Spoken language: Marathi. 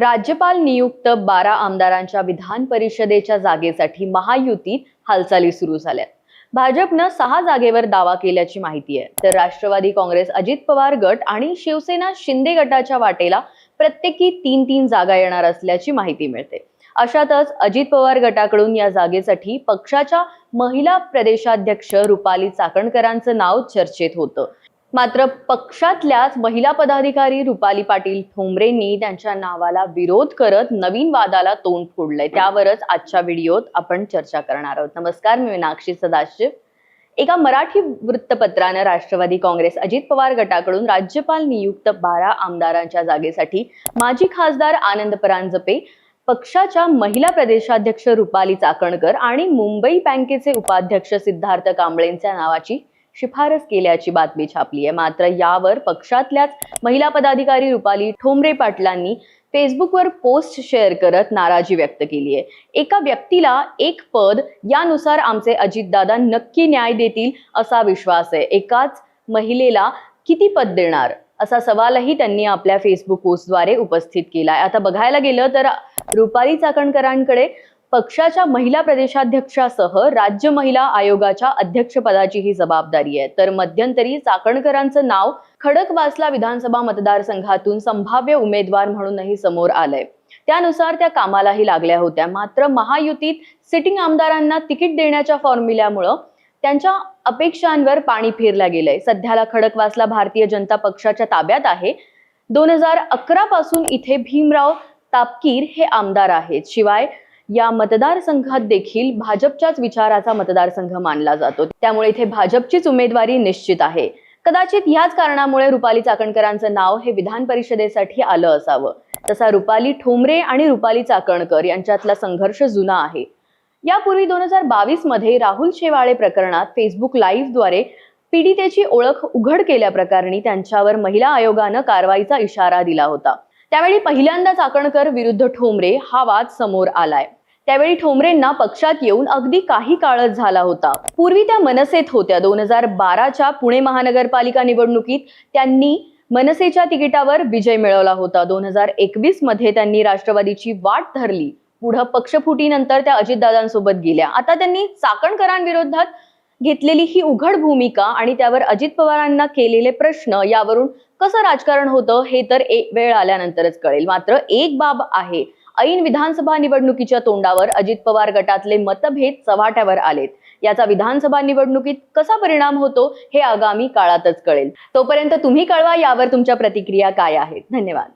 राज्यपाल नियुक्त बारा आमदारांच्या विधान परिषदेच्या जागेसाठी महायुतीत हालचाली सुरू झाल्यात भाजपनं सहा जागेवर दावा केल्याची माहिती आहे. तर राष्ट्रवादी काँग्रेस अजित पवार गट आणि शिवसेना शिंदे गटाच्या वाटेला प्रत्येकी तीन तीन जागा येणार असल्याची माहिती मिळते. अशातच अजित पवार गटाकडून या जागेसाठी पक्षाच्या महिला प्रदेशाध्यक्ष रुपाली चाकणकरांचं नाव चर्चेत होतं. मात्र पक्षातल्याच महिला पदाधिकारी रुपाली पाटील ठोंबरेंनी त्यांच्या नावाला विरोध करत नवीन वादाला तोंड फोडलंय. त्यावरच आजच्या व्हिडिओत आपण चर्चा करणार आहोत. नमस्कार मी मीनाक्षी सदाशिव. एका मराठी वृत्तपत्रानं राष्ट्रवादी काँग्रेस अजित पवार गटाकडून राज्यपाल नियुक्त बारा आमदारांच्या जागेसाठी माजी खासदार आनंद परांजपे पक्षाच्या महिला प्रदेशाध्यक्ष रुपाली चाकणकर आणि मुंबई बँकेचे उपाध्यक्ष सिद्धार्थ कांबळेंच्या नावाची शिफारस केल्याची बातमी छापली आहे. मात्र यावर पक्षातल्याच महिला पदाधिकारी रुपाली ठोंबरे पाटलांनी फेसबुकवर पोस्ट शेअर करत नाराजी व्यक्त केली आहे. एका व्यक्तीला एक पद यानुसार आमचे अजितदादा नक्की न्याय देतील असा विश्वास आहे. एकाच महिलेला किती पद देणार? असा सवालही त्यांनी आपल्या फेसबुक पोस्टद्वारे उपस्थित केला आहे आता बघायला गेलं तर रुपाली चाकणकरांकडे पक्षाच्या महिला प्रदेशाध्यक्षासह राज्य महिला आयोगाच्या अध्यक्षपदाची ही जबाबदारी आहे. तर मध्यंतरी चाकणकरांचं नाव खडकवासला विधानसभा मतदारसंघातून संभाव्य उमेदवार म्हणूनही समोर आलंय. त्यानुसार त्या कामालाही लागल्या होत्या. मात्र महायुतीत सिटिंग आमदारांना तिकीट देण्याच्या फॉर्म्युल्यामुळं त्यांच्या अपेक्षांवर पाणी फिरल्या गेलंय. सध्याला खडकवासला भारतीय जनता पक्षाच्या ताब्यात आहे. दोन हजार अकरा पासून इथे भीमराव तापकीर हे आमदार आहेत. शिवाय या मतदारसंघात देखील भाजपच्याच विचाराचा मतदारसंघ मानला जातो. त्यामुळे इथे भाजपचीच उमेदवारी निश्चित आहे. कदाचित याच कारणामुळे रुपाली चाकणकरांचं नाव हे विधान परिषदेसाठी आलं असावं. तसा रुपाली ठोंबरे आणि रुपाली चाकणकर यांच्यातला संघर्ष जुना आहे. यापूर्वी दोन हजार बावीसमध्ये राहुल शेवाळे प्रकरणात फेसबुक लाईव्हद्वारे पीडितेची ओळख उघड केल्याप्रकरणी त्यांच्यावर महिला आयोगानं कारवाईचा इशारा दिला होता. त्यावेळी पहिल्यांदा चाकणकर विरुद्ध ठोंबरे हा वाद समोर आलाय. त्यावेळी ठोंबरेंना पक्षात येऊन अगदी काही काळच झाला होता. पूर्वी त्या मनसेत होत्या. दोन हजार बाराच्या पुणे महानगरपालिका निवडणुकीत त्यांनी मनसेच्या तिकिटावर विजय मिळवला होता. दोन हजार एकवीसमध्ये त्यांनी राष्ट्रवादीची वाट धरली. पुढं पक्षफुटीनंतर त्या अजितदादांसोबत गेल्या. आता त्यांनी चाकणकरांविरोधात घेतलेली ही उघड भूमिका आणि त्यावर अजित पवारांना केलेले प्रश्न यावरून कसं राजकारण होतं हे तर एक वेळ आल्यानंतरच कळेल. मात्र एक बाब आहे. ऐन विधानसभा निवडणुकीच्या तोंडावर अजित पवार गटातले मतभेद चव्हाट्यावर आलेत. याचा विधानसभा निवडणुकीत कसा परिणाम होतो हे आगामी काळातच कळेल. तोपर्यंत तुम्ही कळवा यावर तुमच्या प्रतिक्रिया काय आहेत. धन्यवाद.